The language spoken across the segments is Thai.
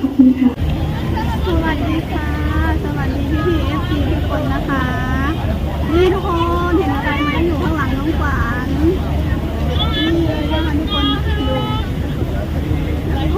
ขอบคุณค่ะ สวัสดีค่ะ สวัสดีพี่พีเอฟซีทุกคนนะคะ นี่ทุกคนเห็นอะไรไหมอยู่ข้างหลังน้องขวัญนี่เลยนะคะทุกคนดูโอ้โห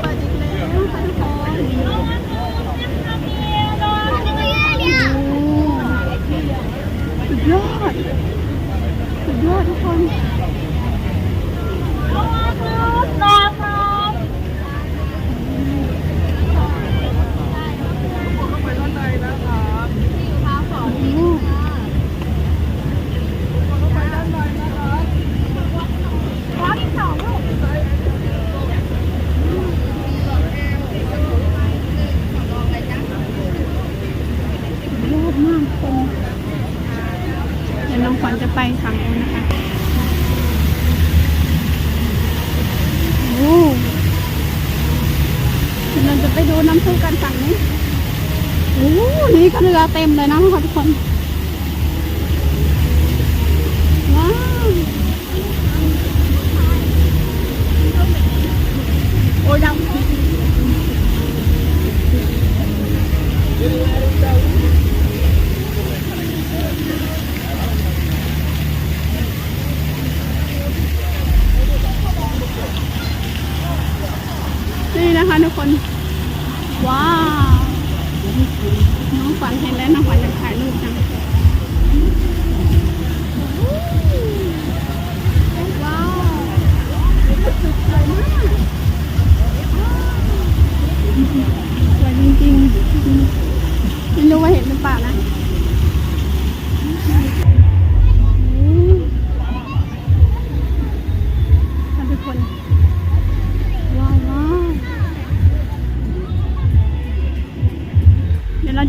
เปิดอีกแล้วค่ะทุกคนสุดยอด สุดยอดทุกคนรอบมากคนเดี๋ยวน้องขวัญจะ ไปฝั่งนู้นนะคะโอ้เราจะไปดูน้ำพุกันฝั่งนี้โอ้นี่ก็เรือเต็มเลยนะคะทุกคน ว้าวโอ้ยดัง นี่นะคะทุกคน ว้าว น้อง ขวัญเห็นแล้วน้องขวัญจะถ่ายรูปจังว้าวสวยมากสวยจริงๆไม่รู้ว่าเห็นหรือเปล่านะ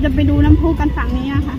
จะไปดูน้ำพุกันฝั่งนี้นะคะ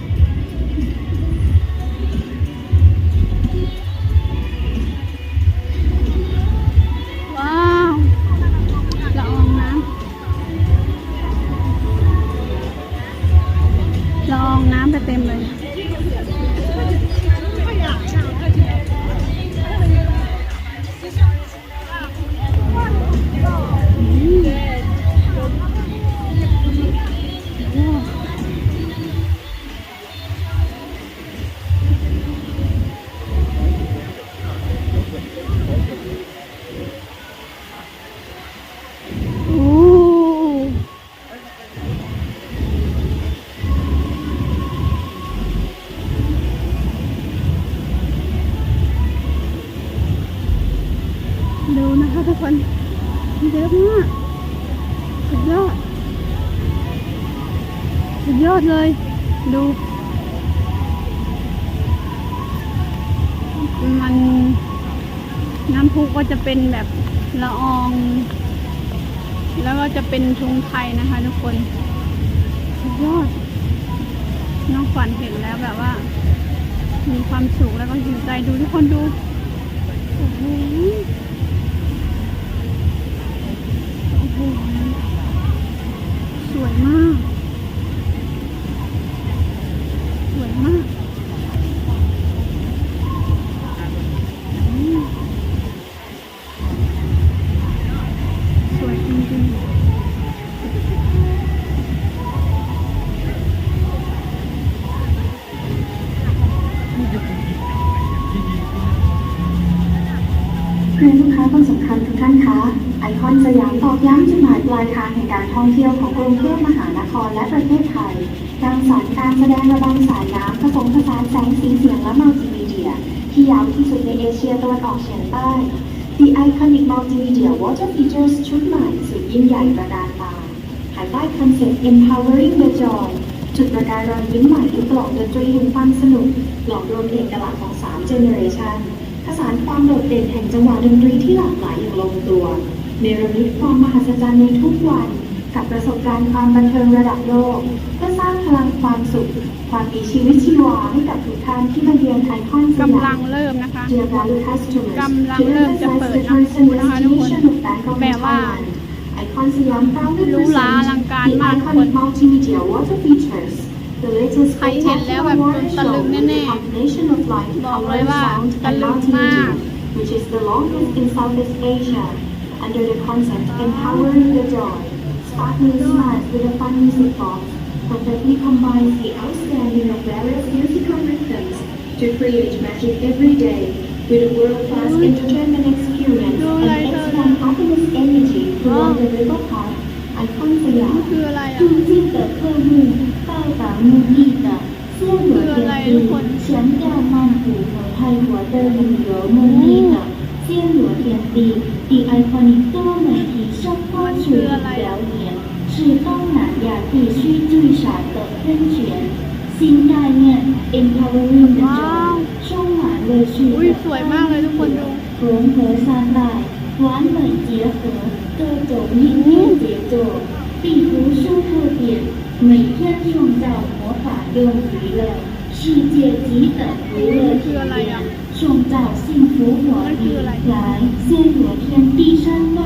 มันน้ำพุก็จะเป็นแบบละออง แล้วก็จะเป็นชุงไทยนะคะทุกคนสุดยอดน้องขวัญเห็นแล้วแบบว่า มีความสุขแล้วก็หิวใจดูทุกคนดูโอ้โหโอ้โหสวยมาก เรียนลูกค้าคนสำคัญทุกท่านคะไอคอนสยามตอกย้ำจุดหมายปลายทางแห่งการท่องเที่ยวของกรุงเทพมหานครและประเทศไทยรังสรรการแสดงระบำสายน้ำผสมผสานแสงสีเสียงและมัลติมีเดีย ที่ยาวที่สุดในเอเชียตะวันออกเฉียงใต้ The Iconic Multimedia Water Features ชุดใหม่สุดยิ่งใหญ่ประการตาภายใต้คอนเซ็ปต์ Empowering the Joy จุดประกายรอยยิ้มใหม่ที่กล่อมดนตรีแห่งความสนุกหลอมรวมเอกลักษณ์ของ 3 เจเนอเรชัน สานความโดดเด่นแห่งจังหวะดนตรีที่หลากหลายอย่างลงตัวเนรมิตความมหัศจรรย์ในทุกวัน กับประสบการณ์ความบันเทิงระดับโลกเพื่อสร้างพลังความสุข ความมีชีวิตชีวาให้กับทุกท่านที่มาเยือนไอคอนสยามกำลังเริ่มนะคะ Dear valued customers, กำลังเริ่มจะเปิดน้ำพุนะคะทุกคนแบบว่าไอคอนสยาม proudly หรูหราอลังการมาก The iconic multimedia water features The latest ใครเห็นแล้วแบบ spectacular ตะลึ water ง show แน่ with ๆ a combination of light, บอกเลย color, ว่า sound, ตะ and ลึงมาก multimedia which is the longest in Southeast Asia, under the concept Empowering the Joy. Sparkling Smiles with a fun music box perfectly combines the outstanding of various musical rhythms to create magic every day with a world-class entertainment experience and expand happiness energy throughout the river park, icon สยาม คืออะไรอ่ะ 尊敬的客户，到达目的的仙罗天地，强调曼谷和泰国的旅游目的的仙罗天地，The iconic 多媒体声光属于表演，是东南亚地区最少的喷泉。新概念 Empowering the ว้าว Joy，充满乐趣 อุ้ย 的 สวยมากเลยทุกคนดู 融合三代，完美结合 各种音乐节奏，地图收特点，每天创造魔法用娱乐，世界级的娱乐体验，创造幸福活力。来，仙罗天地山湾。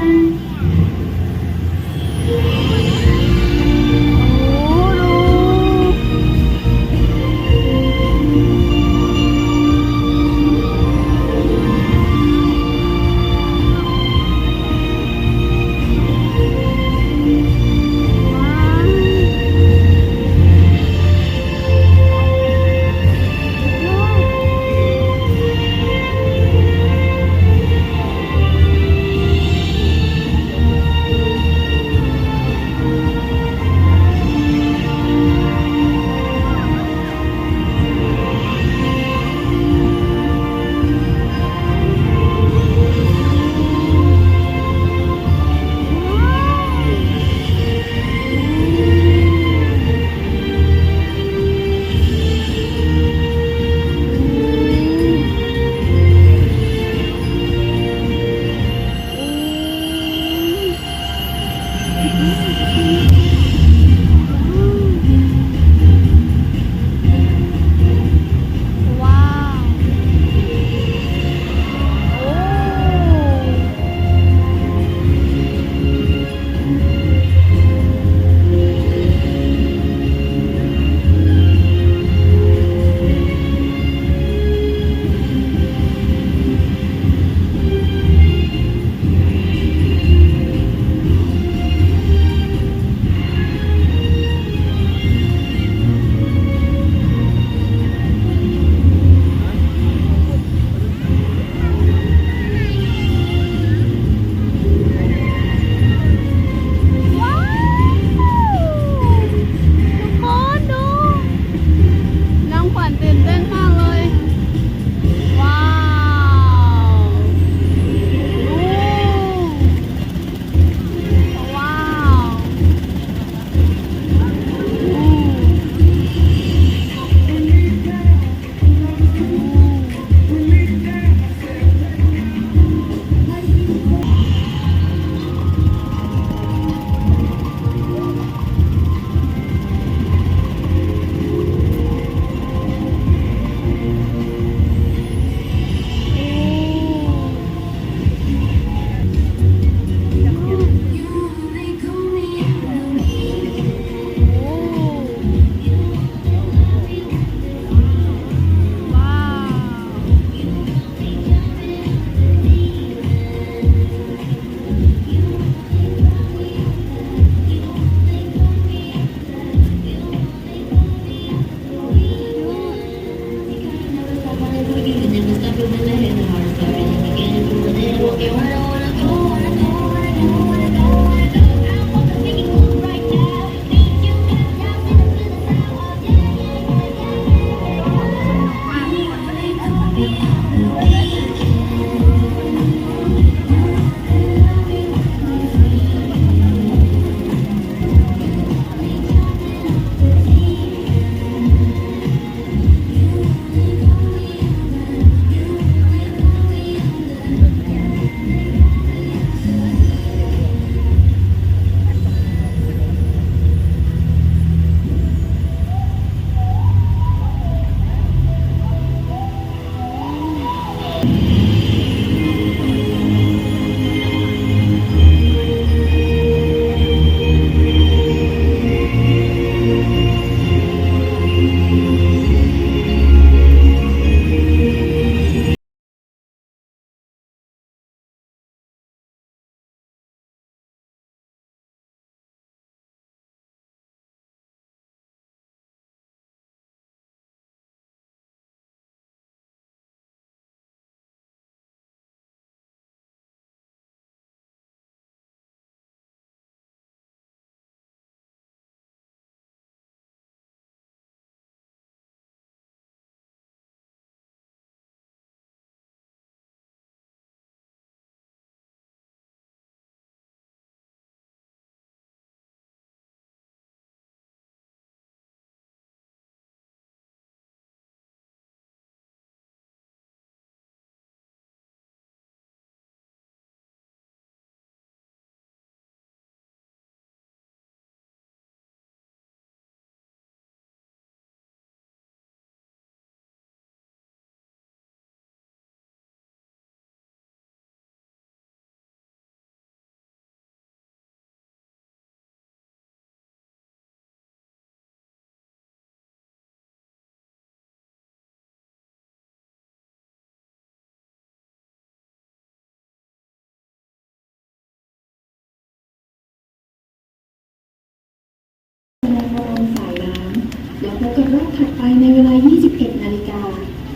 ในเวลา 21 นาฬิกา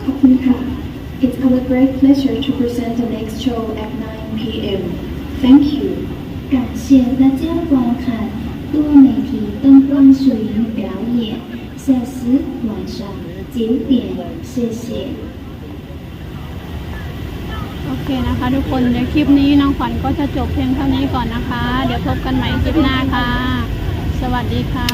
ขอบคุณค่ะ It's our great pleasure to present the next show at 9 p.m. Thank you. 感谢大家观看多媒体灯光摄影表演，下次晚上九点，谢谢。 โอเคนะคะ ทุกคนเดี๋ยวคลิปนี้น้องขวัญก็จะจบเพียงเท่านี้ก่อนนะคะ เดี๋ยวพบกันใหม่คลิปหน้าค่ะ สวัสดีค่ะ